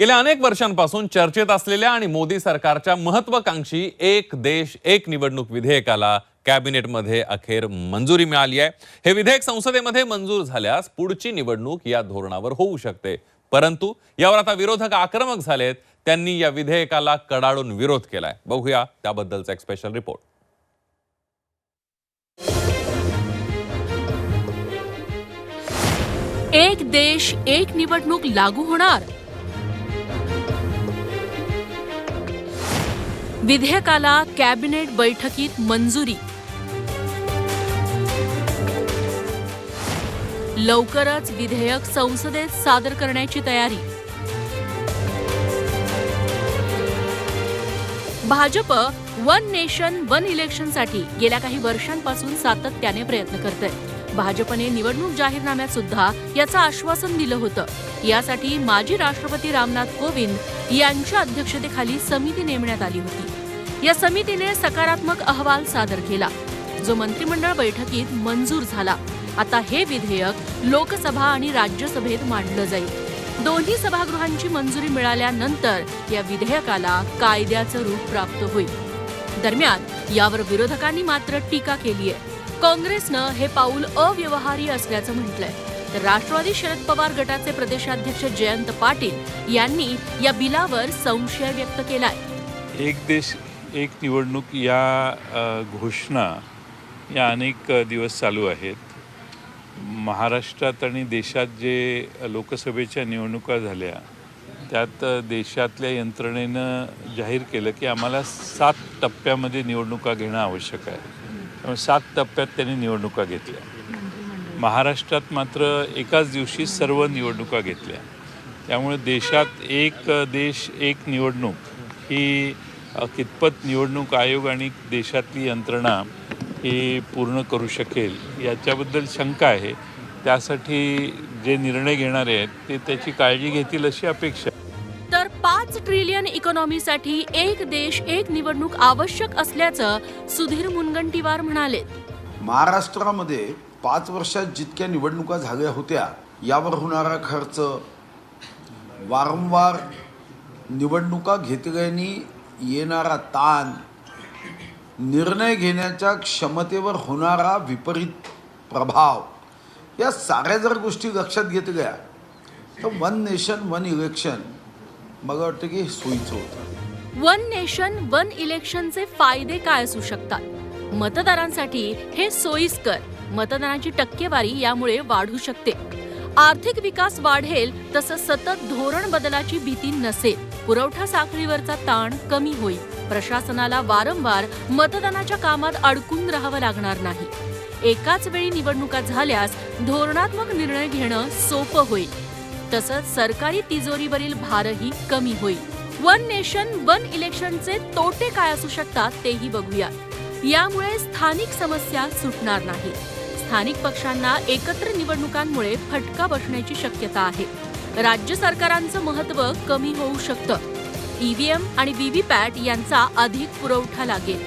गेल्या अनेक वर्षांपासून चर्चेत असलेल्या आणि मोदी सरकारच्या महत्वाकांक्षी एक देश एक निवडणूक विधेयकाला कॅबिनेटमध्ये अखेर मंजुरी मिळाली आहे. हे विधेयक संसदेमध्ये मंजूर झाल्यास पुढची निवडणूक या धोरणावर होऊ शकते. परंतु यावर आता विरोधक आक्रमक झालेत. त्यांनी या विधेयकाला कडाडून विरोध केलाय. बघूया त्याबद्दलचा एक स्पेशल रिपोर्ट एक देश एक निवडणूक लागू होणार. विधेयकाला कॅबिनेट बैठकीत मंजुरी. लवकरच विधेयक संसदेत सादर करण्याची तयारी. भाजप वन नेशन वन इलेक्शनसाठी गेल्या काही वर्षांपासून सातत्याने प्रयत्न करत भाजपने निवडणूक जाहीरनाम्यात सुद्धा याचं आश्वासन दिलं होतं. यासाठी माजी राष्ट्रपती रामनाथ कोविंद यांच्या अध्यक्षतेखाली समिती नेमण्यात आली होती. या समितीने सकारात्मक अहवाल सादर केला. जो मंत्रिमंडळ बैठकीत मंजूर झाला. आता हे विधेयक लोकसभा आणि राज्यसभेत मांडलं जाईल. दोन्ही सभागृहांची मंजुरी मिळाल्यानंतर या विधेयकाला कायद्याचं रूप प्राप्त होईल. दरम्यान यावर विरोधकांनी मात्र टीका केली आहे काँग्रेसनं हे पाऊल अव्यवहार्य असल्याचं म्हटलंय. तर राष्ट्रवादी शरद पवार गटाचे प्रदेशाध्यक्ष जयंत पाटील यांनी या बिलावर संशय व्यक्त केलाय. एक देश एक निवडणूक या घोषणा या अनेक दिवस चालू आहेत. महाराष्ट्रात आणि देशात जे लोकसभेच्या निवडणुका झाल्या त्यात देशातल्या यंत्रणेनं जाहीर केलं की आम्हाला सात टप्प्यामध्ये निवडणुका घेणं आवश्यक आहे. त्यामुळे सात टप्प्यात त्यांनी निवडणुका घेतल्या. महाराष्ट्रात मात्र एकाच दिवशी सर्व निवडणुका घेतल्या. त्यामुळे देशात एक देश एक निवडणूक ही कितपत निवडणूक आयोग आणि देशातली यंत्रणा ही पूर्ण करू शकेल याच्याबद्दल शंका आहे त्यासाठी जे निर्णय घेणारे आहेत ते त्याची काळजी घेतील अशी अपेक्षा. तर पाच ट्रिलियन इकॉनॉमीसाठी एक देश एक निवडणूक आवश्यक असल्याचं सुधीर मुनगंटीवार म्हणाले महाराष्ट्रामध्ये पाच वर्षात जितक्या निवडणुका झाल्या होत्या यावर होणारा खर्च वारंवार निवडणुका घेतल्याने येणारा ताण निर्णय घेण्याच्या क्षमतेवर होणारा विपरीत प्रभाव. या साऱ्या जर गोष्टी लक्षात घेतल्या तर वन नेशन वन इलेक्शन मला वाटतं की सोयीचं होतं. वन नेशन वन इलेक्शनचे फायदे काय असू शकतात? मतदारांसाठी हे सोयीस्कर. मतदानाची टक्केवारी यामुळे वाढू शकते. आर्थिक विकास वाढेल तसं सतत धोरण बदलाची भीती नसेल. पुरवठा साखळीवरचा ताण कमी होईल. प्रशासनाला वारंवार मतदानाच्या कामात अडकून राहावं लागणार नाही. एकाच वेळी निवडणुका झाल्यास धोरणात्मक निर्णय घेणं सोपं होईल. तसंच सरकारी तिजोरीवरील भारही कमी होईल. वन नेशन वन इलेक्शनचे तोटे काय असू शकतात तेही बघूया. यामुळे स्थानिक समस्या सुटणार नाही. स्थानिक पक्षांना एकत्र निवडणुकांमुळे फटका बसण्याची शक्यता आहे. राज्य सरकारांचं महत्त्व कमी होऊ शकतं. ईव्हीएम आणि व्हीव्हीपॅट यांचा अधिक पुरवठा लागेल.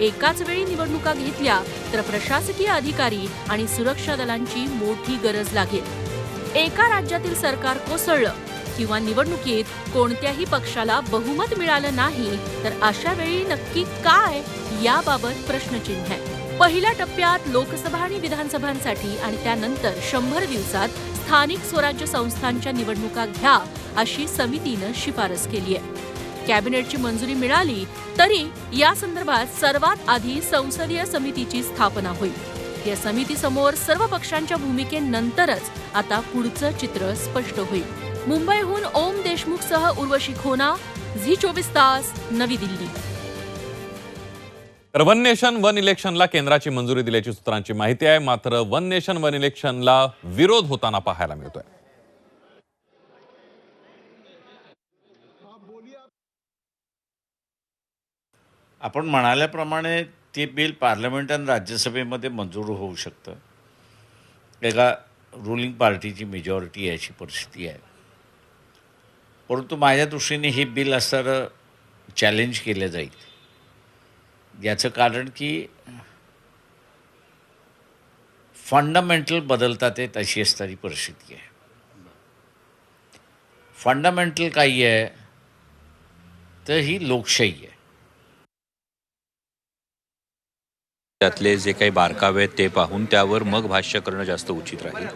एकाच वेळी निवडणुका घेतल्या तर प्रशासकीय अधिकारी आणि सुरक्षा दलांची मोठी गरज लागेल. एका राज्यातील सरकार कोसळलं किंवा निवडणुकीत कोणत्याही पक्षाला बहुमत मिळालं नाही तर अशा वेळी नक्की काय याबाबत प्रश्नचिन्ह आहे. पहिल्या टप्प्यात लोकसभा आणि विधानसभांसाठी आणि त्यानंतर शंभर दिवसात स्थानिक स्वराज्य संस्थांच्या निवडणुका घ्या अशी समितीनं शिफारस केली आहे. कॅबिनेटची मंजुरी मिळाली तरी या संदर्भात सर्वात आधी संसदीय समितीची स्थापना होईल. या समितीसमोर सर्व पक्षांच्या भूमिकेनंतरच आता पुढचं चित्र स्पष्ट होईल. मुंबईहून ओम देशमुखसह उर्वशी खोना झी चोवीस तास नवी दिल्ली. तर वन नेशन वन इलेक्शनला केंद्राची मंजुरी दिल्याची सूत्रांची माहिती आहे. मात्र वन नेशन वन इलेक्शनला विरोध होताना पाहायला मिळतोय. आपण म्हणाल्याप्रमाणे ते बिल पार्लमेंट आणि राज्यसभेमध्ये मंजूर होऊ शकतं. एका रुलिंग पार्टीची मेजॉरिटी याची परिस्थिती आहे. परंतु माझ्या दृष्टीने हे बिल असं चॅलेंज केलं जाईल. याचं कारण की फंडामेंटल बदलतात आहेत अशी असणारी परिस्थिती आहे. फंडामेंटल काही आहे तर ही लोकशाही आहे. त्यातले जे काही बारकावे आहेत ते पाहून त्यावर मग भाष्य करणं जास्त उचित राहील.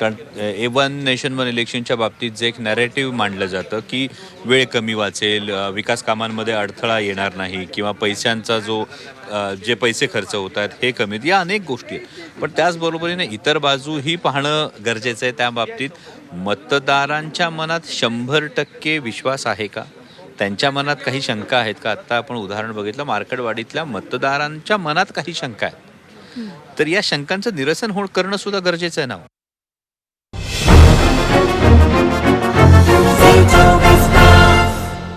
कारण ए वन नेशन वन इलेक्शनच्या बाबतीत जे एक नॅरेटिव्ह मांडलं जातं की वेळ कमी वाचेल विकास कामांमध्ये अडथळा येणार नाही किंवा पैशांचा जो जे पैसे खर्च होत आहेत हे कमी या अनेक गोष्टी आहेत. पण त्याचबरोबरीने इतर बाजू ही पाहणं गरजेचं आहे. त्या बाबतीत मतदारांच्या मनात शंभर टक्के विश्वास आहे का? त्यांच्या मनात काही शंका आहेत का? आत्ता आपण उदाहरण बघितलं मार्केटवाडीतल्या मतदारांच्या मनात काही शंका आहेत. तर या शंकांचं निरसन हो करणं सुद्धा गरजेचं आहे ना हो?